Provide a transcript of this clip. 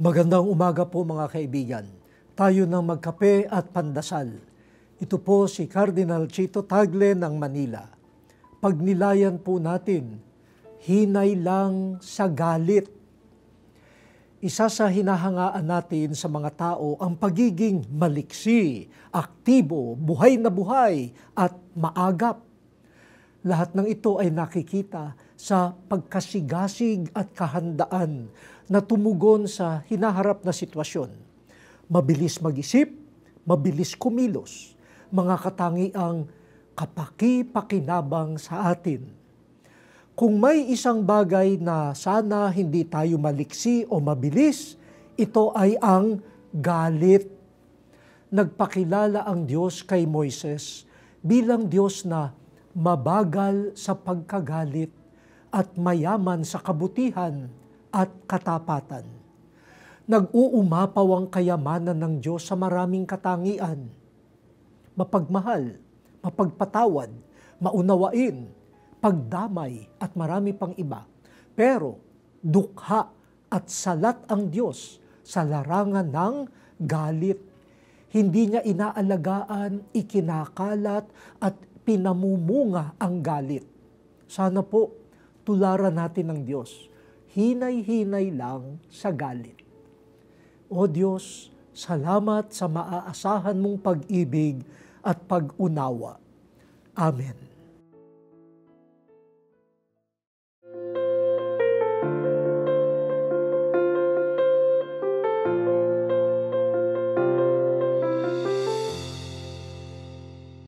Magandang umaga po mga kaibigan. Tayo ng magkape at pandasal. Ito po si Cardinal Chito Tagle ng Manila. Pagnilayan po natin, hinay lang sa galit. Isa sa hinahangaan natin sa mga tao ang pagiging maliksi, aktibo, buhay na buhay at maagap. Lahat ng ito ay nakikita sa pagkasigasig at kahandaan na tumugon sa hinaharap na sitwasyon. Mabilis mag-isip, mabilis kumilos, mga katangiang kapaki-pakinabang sa atin. Kung may isang bagay na sana hindi tayo maliksi o mabilis, ito ay ang galit. Nagpakilala ang Diyos kay Moises bilang Diyos na mabagal sa pagkagalit at mayaman sa kabutihan at katapatan. Nag-uumapaw ang kayamanan ng Diyos sa maraming katangian. Mapagmahal, mapagpatawad, maunawain, pagdamay at marami pang iba. Pero dukha at salat ang Diyos sa larangan ng galit. Hindi niya inaalagaan, ikinakalat at pinamumunga ang galit. Sana po tularan natin ng Diyos hinay-hinay lang sa galit. O Diyos, salamat sa maaasahan mong pag-ibig at pag-unawa. Amen.